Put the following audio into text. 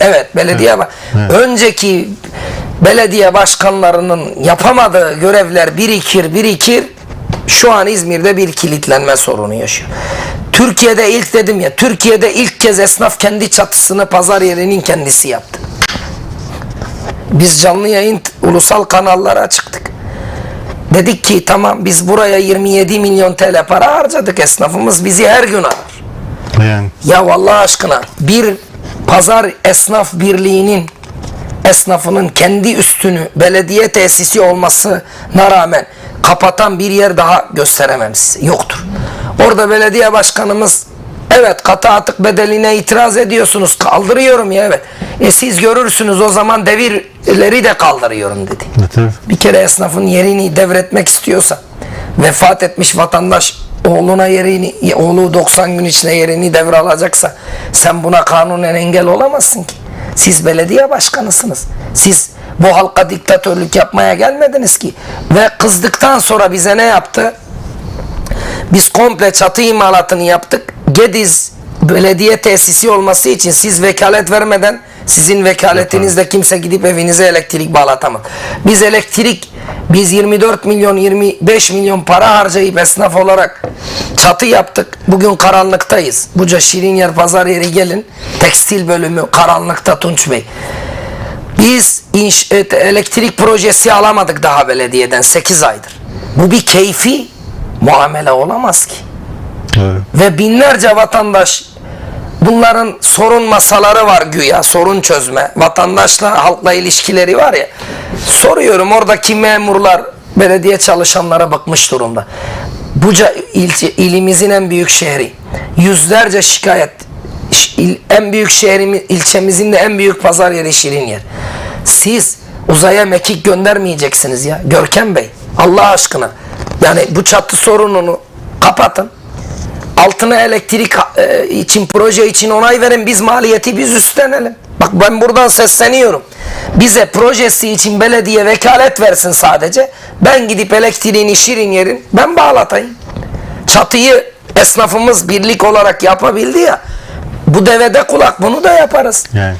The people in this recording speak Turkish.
Evet belediye ba- önceki belediye başkanlarının yapamadığı görevler birikir birikir. Şu an İzmir'de bir kilitlenme sorunu yaşıyor. Türkiye'de ilk dedim ya Türkiye'de ilk kez esnaf kendi çatısını pazar yerinin kendisi yaptı. Biz canlı yayın ulusal kanallara çıktık. Dedik ki tamam biz buraya 27 milyon TL para harcadık esnafımız bizi her gün arar. Yani Ya vallahi aşkına bir pazar esnaf birliğinin esnafının kendi üstünü belediye tesisi olmasına rağmen kapatan bir yer daha gösteremem size. Yoktur. Orada belediye başkanımız evet katı atık bedeline itiraz ediyorsunuz. Kaldırıyorum ya evet. E siz görürsünüz o zaman devirleri de kaldırıyorum dedi. tabii. Bir kere esnafın yerini devretmek istiyorsa vefat etmiş vatandaş oğluna yerini oğlu 90 gün içinde yerini devralacaksa sen buna kanunen engel olamazsın ki. Siz belediye başkanısınız. Siz bu halka diktatörlük yapmaya gelmediniz ki. Ve kızdıktan sonra bize ne yaptı? Biz komple çatı imalatını yaptık. Gediz belediye tesisi olması için siz vekalet vermeden sizin vekaletinizle kimse gidip evinize elektrik bağlatamaz. Biz elektrik biz 24 milyon 25 milyon para harcayıp esnaf olarak çatı yaptık. Bugün karanlıktayız. Buca Şirin Yer Pazar Yeri gelin. Tekstil bölümü karanlıkta Tunç Bey. Biz inş, et- elektrik projesi alamadık daha belediyeden 8 aydır. Bu bir keyfi muamele olamaz ki. Evet. Ve binlerce vatandaş bunların sorun masaları var güya sorun çözme. Vatandaşla halkla ilişkileri var ya. Soruyorum oradaki memurlar belediye çalışanlara bakmış durumda. Buca ilçe, ilimizin en büyük şehri. Yüzlerce şikayet il- en büyük şehrimiz, ilçemizin de en büyük pazar yeri Şirin yer. Siz uzaya mekik göndermeyeceksiniz ya. Görkem Bey Allah aşkına. Yani bu çatı sorununu kapatın altına elektrik e, için proje için onay verin biz maliyeti biz üstlenelim. Bak ben buradan sesleniyorum. Bize projesi için belediye vekalet versin sadece. Ben gidip elektriğini şirin yerin ben bağlatayım. Çatıyı esnafımız birlik olarak yapabildi ya. Bu devede kulak bunu da yaparız. Yani.